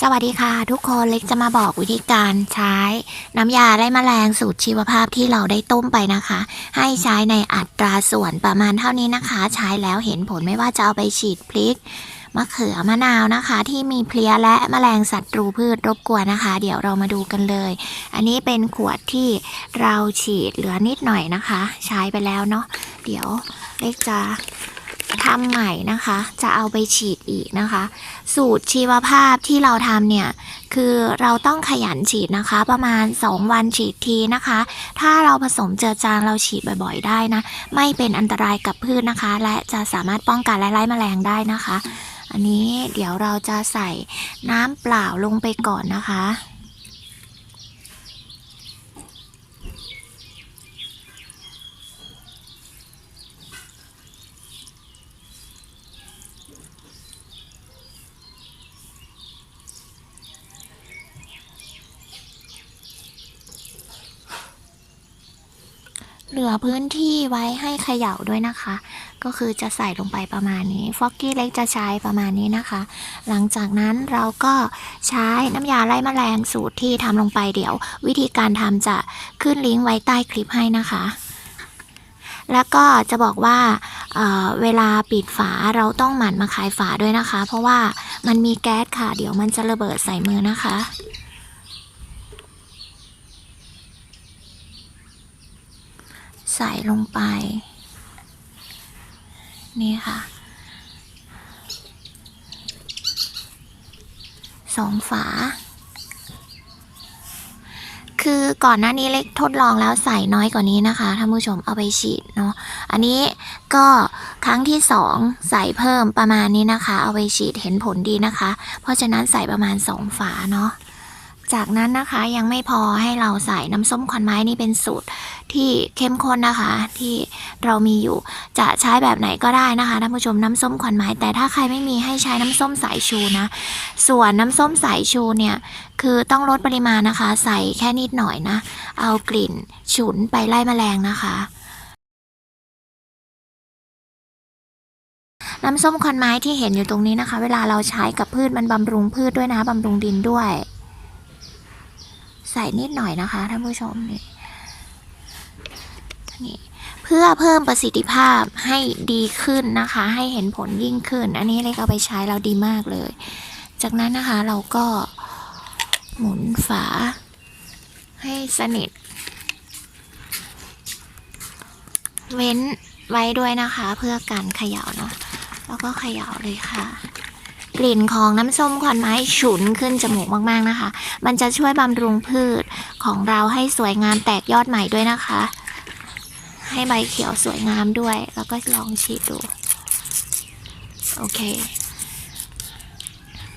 สวัสดีค่ะ ทุกคนเล็กจะมาบอกวิธีการใช้น้ำยาไล่แมลงสูตรชีวภาพที่เราได้ต้มไปนะคะ ให้ใช้ในอัตราส่วนประมาณเท่านี้นะคะ ใช้แล้วเห็นผลไม่ว่าจะเอาไปฉีดพริกมะเขือมะนาวนะคะ ที่มีเพลี้ยและแมลงศัตรูพืชรบกวนนะคะ เดี๋ยวเรามาดูกันเลย อันนี้เป็นขวดที่เราฉีดเหลือนิดหน่อยนะคะ ใช้ไปแล้วเนาะเดี๋ยวเล็กจะ ทำใหม่นะคะ จะเอาไปฉีดอีกนะคะ สูตรชีวภาพที่เราทำเนี่ย คือเราต้องขยันฉีดนะคะ ประมาณ 2 วันฉีดทีนะคะ ถ้าเราผสมเจือจางเราฉีดบ่อยๆ ได้นะ ไม่เป็นอันตรายกับพืชนะคะ และจะสามารถป้องกันและไล่แมลงได้นะคะ อันนี้เดี๋ยวเราจะใส่น้ำเปล่าลงไปก่อนนะคะ เหลือพื้นที่ไว้ให้เขย่าด้วยนะคะ ก็คือจะใส่ลงไปประมาณนี้ ฟอกกี้เล็กจะใช้ประมาณนี้นะคะ หลังจากนั้นเราก็ใช้น้ำยาไล่แมลงสูตรที่ทำลงไปเดี๋ยว วิธีการทำจะขึ้นลิงก์ไว้ใต้คลิปให้นะคะ แล้วก็จะบอกว่าเเวลาปิดฝาเราต้องหมั่นมาคายฝาด้วยนะคะ เพราะว่ามันมีแก๊สค่ะ เดี๋ยวมันจะระเบิดใส่มือนะคะ ใส่ลงไป นี่ค่ะสองฝา คือก่อนหน้านี้เล็กทดลองแล้วใส่น้อยกว่านี้นะคะท่านผู้ชมเอาไปฉีดเนาะ อันนี้ก็ครั้งที่สองใส่เพิ่มประมาณนี้นะคะ เอาไปฉีดเห็นผลดีนะคะ เพราะฉะนั้นใส่ประมาณสองฝาเนาะ จากนั้นนะคะยังไม่พอให้เราใส่น้ำส้มควันไม้นี่เป็นสูตรที่เข้มข้นนะคะ ที่เรามีอยู่จะใช้แบบไหนก็ได้นะคะท่านผู้ชมน้ำส้มควันไม้แต่ถ้าใครไม่มีให้ใช้น้ำส้มสายชูนะ ส่วนน้ำส้มสายชูเนี่ยคือต้องลดปริมาณนะคะ ใส่แค่นิดหน่อยนะ เอากลิ่นฉุนไปไล่แมลงนะคะน้ำส้มควันไม้ที่เห็นอยู่ตรงนี้นะคะ เวลาเราใช้กับพืชมันบำรุงพืชด้วยนะบำรุงดินด้วย ใส่นิดหน่อยนะคะท่านผู้ชมนี่นี่เพื่อเพิ่มประสิทธิภาพให้ดีขึ้นนะคะ ให้เห็นผลยิ่งขึ้น อันนี้เลยเอาไปใช้แล้วดีมากเลย จากนั้นนะคะเราก็หมุนฝาให้สนิท เว้นไว้ด้วยนะคะ เพื่อการเขย่าเนาะแล้วก็เขย่าเลยค่ะ กลิ่นของน้ำส้มควันไม้ฉุนขึ้นจมูกมากๆนะคะ มันจะช่วยบำรุงพืชของเราให้สวยงามแตกยอดใหม่ด้วยนะคะ ให้ใบเขียวสวยงามด้วย แล้วก็ลองฉีดดู โอเค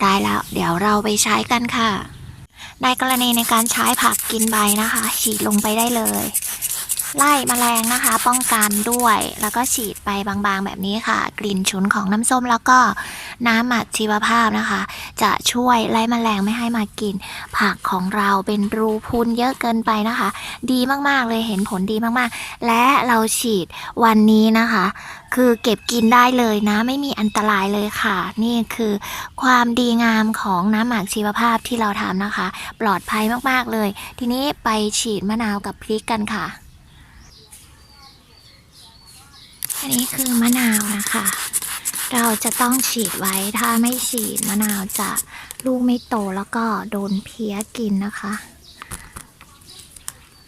ได้แล้ว เดี๋ยวเราไปใช้กันค่ะ ในกรณีในการใช้ผักกินใบนะคะ ฉีดลงไปได้เลยไล่แมลงนะคะ ป้องกันด้วย แล้วก็ฉีดไปบางๆแบบนี้ค่ะ กลิ่นฉุนของน้ำส้มแล้วก็ น้ำหมักชีวภาพนะคะ จะช่วยไล่แมลงไม่ให้มากิน ผักของเราเป็นรูพุนเยอะเกินไปนะคะ ดีมากๆเลยเห็นผลดีมากๆ และเราฉีดวันนี้นะคะ คือเก็บกินได้เลยนะ ไม่มีอันตรายเลยค่ะ นี่คือความดีงามของน้ำหมักชีวภาพที่เราทำนะคะ ปลอดภัยมากๆเลย ทีนี้ไปฉีดมะนาวกับพริกกันค่ะอันนี้คือมะนาวนะคะ เราจะต้องฉีดไว้ถ้าไม่ฉีดมะนาวจะลูกไม่โตแล้วก็โดนเพี้ยกินนะคะ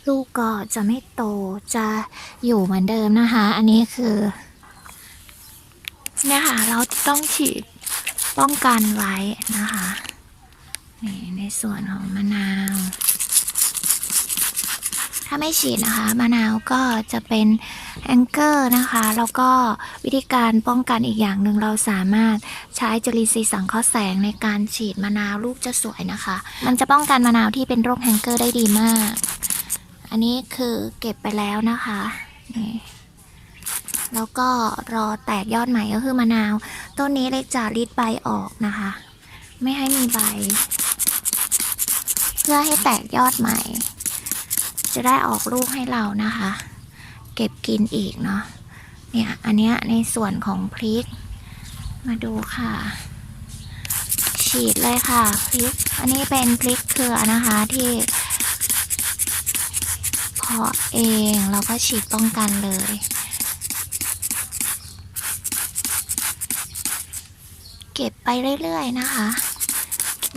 ลูกก็จะไม่โตจะอยู่เหมือนเดิมนะคะ อันนี้คือเนี่ยค่ะเราต้องฉีดป้องกันไว้นะคะนี่ในส่วนของมะนาว ถ้าไม่ฉีดนะคะมะนาวก็จะเป็นแองเกอร์นะคะ แล้วก็วิธีการป้องกันอีกอย่างหนึ่งเราสามารถใช้จุลินทรีย์สังเคราะห์แสงในการฉีดมะนาวลูกจะสวยนะคะ มันจะป้องกันมะนาวที่เป็นโรคแฮงเกอร์ได้ดีมาก อันนี้คือเก็บไปแล้วนะคะนี่แล้วก็รอแตกยอดใหม่ก็คือมะนาว ต้นนี้เล็กจะรีดใบออกนะคะ ไม่ให้มีใบ เพื่อให้แตกยอดใหม่ จะได้ออกลูกให้เรานะคะ เก็บกินอีกเนาะเนี่ยอันเนี้ยในส่วนของพริก มาดูค่ะฉฉีดเลยค่ะพริก อันนี้เป็นพริกเกลือนะคะที่เพาะเองแล้วก็ฉีดป้องกันเลยเก็บไปเรื่อยๆนะคะ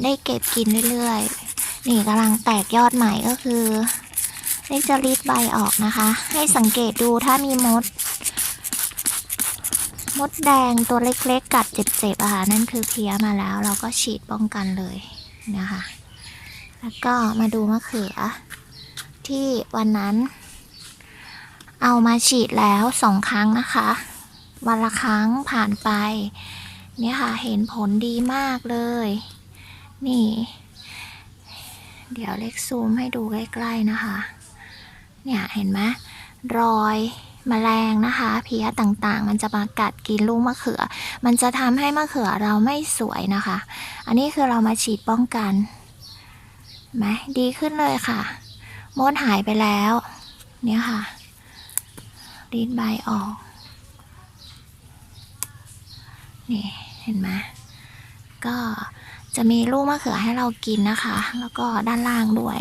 ได้เก็บกินเรื่อยๆ นี่กำลังแตกยอดใหม่ก็คือ ได้จะรีดใบออกนะคะ ให้สังเกตดูถ้ามีมด มดแดงตัวเล็กๆกัดเจ็บๆอะค่ะนั่นคือเพี้ยมาแล้ว เราก็ฉีดป้องกันเลยนะคะ แล้วก็มาดูมะเขือ ที่วันนั้น เอามาฉีดแล้วสองครั้งนะคะ วันละครั้งผ่านไป เนี่ยค่ะเห็นผลดีมากเลย นี่เดี๋ยวเล็กซูมให้ดูใกล้ ๆ นะคะ เนี่ยเห็นไหมรอยแมลงนะคะเพี้ยต่างๆ มันจะมากัดกินลูกมะเขือ มันจะทำให้มะเขือเราไม่สวยนะคะ อันนี้คือเรามาฉีดป้องกันเห็นไหมดีขึ้นเลยค่ะ มดหายไปแล้ว เนี่ยค่ะรีดใบออก นี่เห็นไหมก็จะมีลูกมะเขือให้เรากินนะคะ แล้วก็ด้านล่างด้วย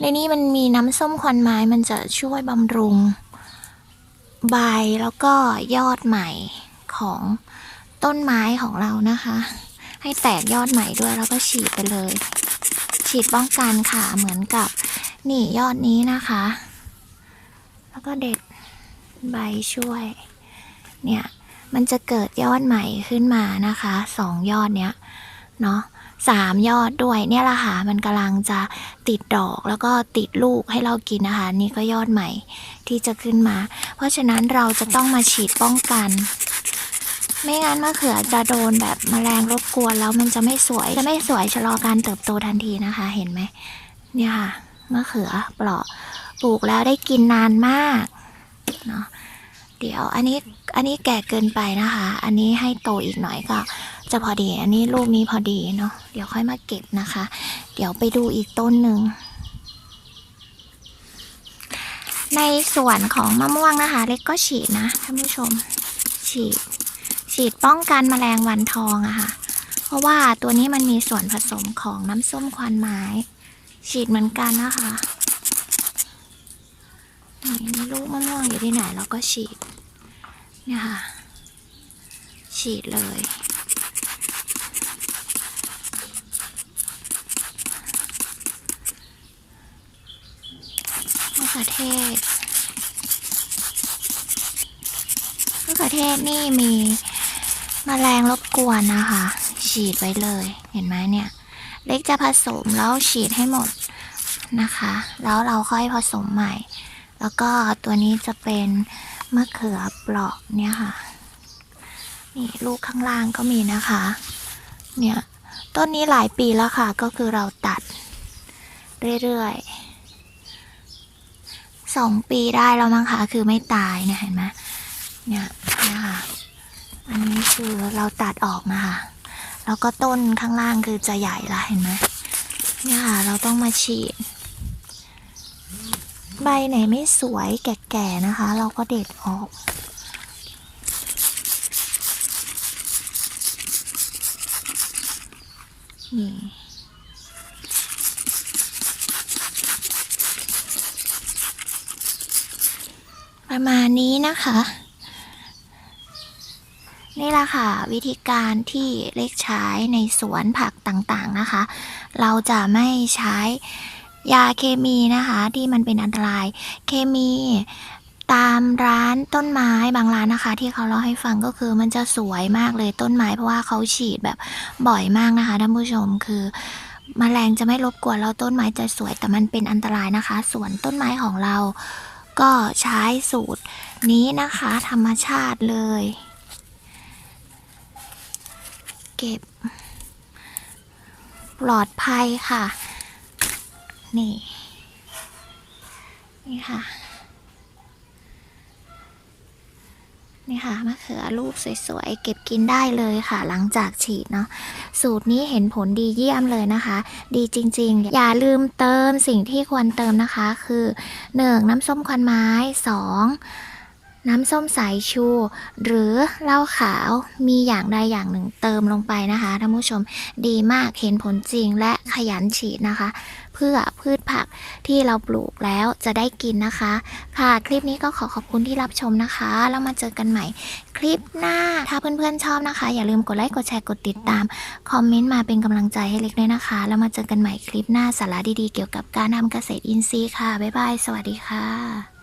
ในนี้มันมีน้ำส้มควันไม้มันจะช่วยบำรุง ใบแล้วก็ยอดใหม่ของต้นไม้ของเรานะคะ ให้แตกยอดใหม่ด้วยแล้วก็ฉีดไปเลย ฉีดป้องกันค่ะเหมือนกับนี่ยอดนี้นะคะ แล้วก็เด็ดใบช่วย เนี่ย มันจะเกิดยอดใหม่ขึ้นมานะคะสองยอดเนี้ยเนาะ สามยอดด้วยเนี่ยแหละค่ะมันกำลังจะติดดอกแล้วก็ติดลูกให้เรากินนะคะ นี่ก็ยอดใหม่ที่จะขึ้นมา เพราะฉะนั้นเราจะต้องมาฉีดป้องกัน ไม่งั้นมะเขือจะโดนแบบแมลงรบกวนแล้วมันจะไม่สวยจะไม่สวยชะลอการเติบโตทันทีนะคะ เห็นไหมเนี่ยค่ะมะเขือเปราะปลูกแล้วได้กินนานมากเนาะเดี๋ยวอันนี้อันนี้แก่เกินไปนะคะ อันนี้ให้โตอีกหน่อยก็ จะพอดี อันนี้ลูกนี้พอดีเนาะ เดี๋ยวค่อยมาเก็บนะคะ เดี๋ยวไปดูอีกต้นหนึ่ง ในส่วนของมะม่วงนะคะ เล็กก็ฉีดนะท่านผู้ชม ฉีด ฉีดป้องกันแมลงวันทองอะค่ะ เพราะว่าตัวนี้มันมีส่วนผสมของน้ำส้มควันไม้ ฉีดเหมือนกันนะคะนี่มีลูกมะม่วงอยู่ที่ไหนเราก็ฉีดเนี่ยค่ะฉีดเลย มะเขือเทศมะเขือเทศนี่มีมแมลงรบกวนนะคะ ฉีดไว้เลย เห็นไหมเนี่ย เล็กจะผสมแล้วฉีดให้หมดนะคะ แล้วเราค่อยผสมใหม่ แล้วก็ตัวนี้จะเป็นมะเขือเปราะเนี่ยค่ะ นี่ลูกข้างล่างก็มีนะคะ เนี่ยต้นนี้หลายปีแล้วค่ะ ก็คือเราตัดเรื่อยๆ สองปีได้แล้วมั้งคะคือไม่ตายเนี่ยเห็นไหมเนี่ยนะคะอันนี้คือเราตัดออกนะคะแล้วก็ต้นข้างล่างคือจะใหญ่ละเห็นไหมเนี่ยค่ะเราต้องมาฉีด ใบไหนไม่สวยแก่ๆนะคะ เราก็เด็ดออกนี่ ประมาณนี้นะคะ นี่แหละค่ะ วิธีการที่เล็กใช้ในสวนผักต่างๆนะคะ เราจะไม่ใช้ยาเคมีนะคะ ที่มันเป็นอันตรายเคมีตามร้านต้นไม้บางร้านนะคะ ที่เขาเล่าให้ฟังก็คือมันจะสวยมากเลยต้นไม้เพราะว่าเขาฉีดแบบบ่อยมากนะคะท่านผู้ชมคือมแมลงจะไม่รบกวนแล้วต้นไม้จะสวยแต่มันเป็นอันตรายนะคะ ส่วนต้นไม้ของเรา ก็ใช้สูตรนี้นะคะ ธรรมชาติเลย เก็บ ปลอดภัยค่ะ นี่ นี่ค่ะ นี่ค่ะมะเขือลูกสวยๆ เก็บกินได้เลยค่ะ หลังจากฉีดเนาะสูตรนี้เห็นผลดีเยี่ยมเลยนะคะ ดีจริงๆ อย่าลืมเติมสิ่งที่ควรเติมนะคะ คือ 1. น้ำส้มควันไม้ 2. น้ำส้มสายชู หรือเหล้าขาวมีอย่างใดอย่างหนึ่งเติมลงไปนะคะท่านผู้ชมดีมากเห็นผลจริงและขยันฉีดนะคะ เพื่อพืชผักที่เราปลูกแล้วจะได้กินนะคะ ค่ะคลิปนี้ก็ขอขอบคุณที่รับชมนะคะ แล้วมาเจอกันใหม่ คลิปหน้าถ้าเพื่อนๆชอบนะคะ อย่าลืมกดไลค์กดแชร์กดติดตามคอมเมนต์มาเป็นกำลังใจให้เล็กด้วยนะคะ แล้วมาเจอกันใหม่คลิปหน้าสาระดีๆเกี่ยวกับการทำเกษตรอินทรีย์ค่ะบ๊ายบายสวัสดีค่ะ